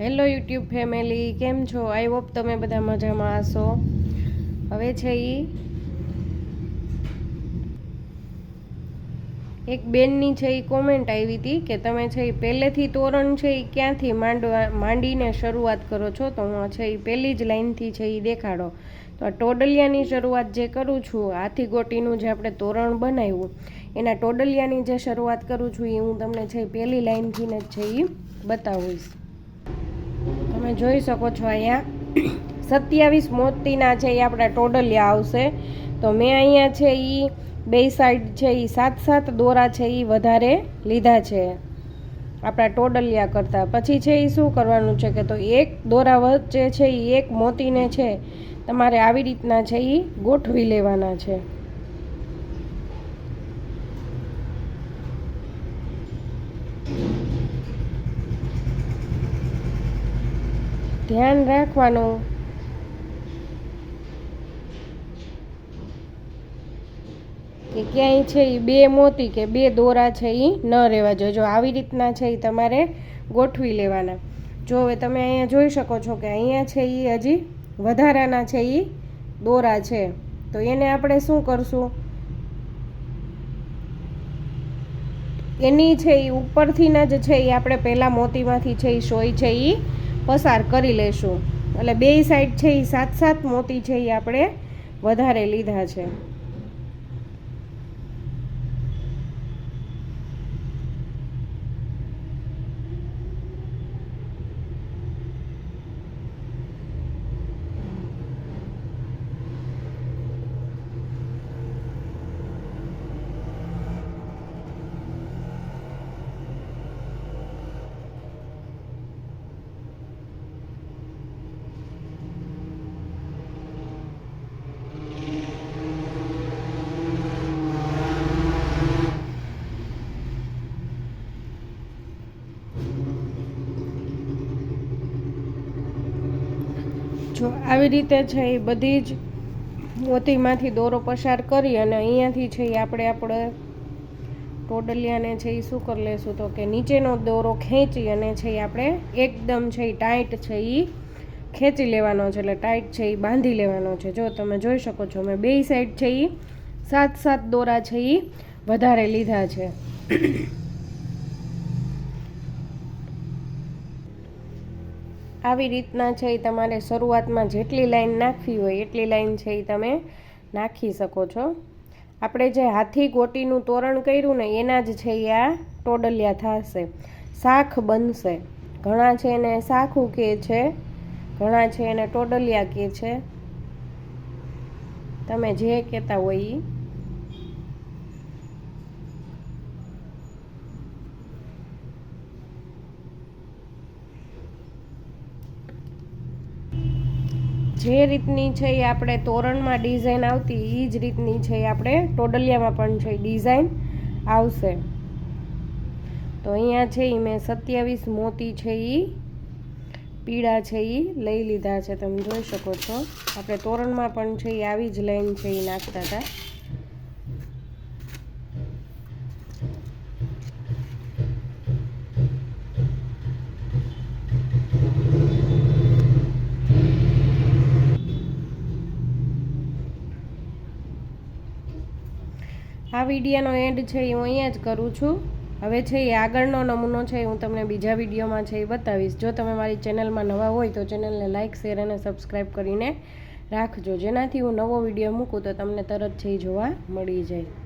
Hello YouTube family, કેમ છો? I hope તમે બધા મજામાં હશો. હવે છે એ એક બેનની છે એ કોમેન્ટ આવી હતી કે તમે છે એ પહેલેથી તોરણ છે એ ક્યાંથી માંડવા, માંડીને શરૂઆત કરો છો? તો હું છે એ પહેલી જ લાઈનથી છે એ દેખાડો. તો આ ટોડલિયાની શરૂઆત જે કરું છું, હાથી ગોટીનું જે આપણે તોરણ બનાવ્યું, એના ટોડલિયાની જે શરૂઆત કરું છું એ હું તમને છે એ પહેલી લાઇનથીને જ છે એ બતાવીશ. તમે જોઈ શકો છો અહીંયા સત્યાવીસ મોતીના છે, એ આપણા ટોડલિયા આવશે. તો મેં અહીંયા છે એ બે સાઈડ છે એ સાત સાત દોરા છે એ વધારે લીધા છે આપણા ટોડલિયા કરતાં. પછી છે એ શું કરવાનું છે કે તો એક દોરા વચ્ચે છે એ એક મોતીને છે, તમારે આવી રીતના છે એ ગોઠવી લેવાના છે. ધ્યાન રાખવાનું. કે ક્યાંય છે એ બે મોતી કે બે દોરા છે એ ન રહેવા જોઈએ જો આવી રીતના છે એ તમારે ગોઠવી લેવાના. જો હવે તમે અહીંયા જોઈ શકો છો કે અહીંયા છે એ હજી વધારાના છે એ દોરા છે. તો એને આપણે શું કરશું? એની છે એ ઉપરથીના જ છે એ આપણે પહેલાં મોતીમાંથી છે એ સોય છે એ પસાર કરી લેશું. એટલે બે સાઈડ છે એ સાત સાત મોતી છે એ આપણે વધારે લીધા છે. જો આવી રીતે છે એ બધી જ મોતીમાંથી દોરો પસાર કરી અને અહીંયાથી છે એ આપણે આપણે ટોડલિયાને છે એ શું કરી લેશું તો કે નીચેનો દોરો ખેંચી અને છે એ આપણે એકદમ છે એ ટાઈટ છે એ ખેંચી લેવાનો છે. એટલે ટાઈટ છે એ બાંધી લેવાનો છે. જો તમે જોઈ શકો છો, મેં બે સાઈડ છે એ સાત સાત દોરા છે એ વધારે લીધા છે. આવી રીતના છે એ તમારે શરૂઆતમાં જેટલી લાઈન નાખવી હોય એટલી લાઈન છે એ તમે નાખી શકો છો. આપણે જે હાથી ગોટીનું તોરણ કર્યું ને એના જ છે એ આ ટોડલિયા થશે. શાખ બનશે. ઘણા છે એને શાખું કહે છે, ઘણા છે એને ટોડલિયા કહે છે. તમે જે કહેતા હોય એ જે રીતની છે એ આપણે તોરણમાં ડિઝાઇન આવતી એ જ રીતની છે એ આપણે ટોડલિયામાં પણ છે ડિઝાઇન આવશે. તો અહીંયા છે એ મેં સત્યાવીસ મોતી છે એ પીળા છે એ લઈ લીધા છે. તમે જોઈ શકો છો. આપણે તોરણમાં પણ છે એ આવી જ લાઈન છે એ નાખતા હતા. આ વિડીયાનો એન્ડ છે એ હું અહીંયા જ કરું છું. હવે છે એ આગળનો નમૂનો છે હું તમને બીજા વિડીયોમાં છે એ બતાવીશ. જો તમે મારી ચેનલમાં નવા હોય તો ચેનલને લાઇક શેર અને સબસ્ક્રાઈબ કરીને રાખજો. જેનાથી હું નવો વીડિયો મૂકું તો તમને તરત છે એ જોવા મળી જાય.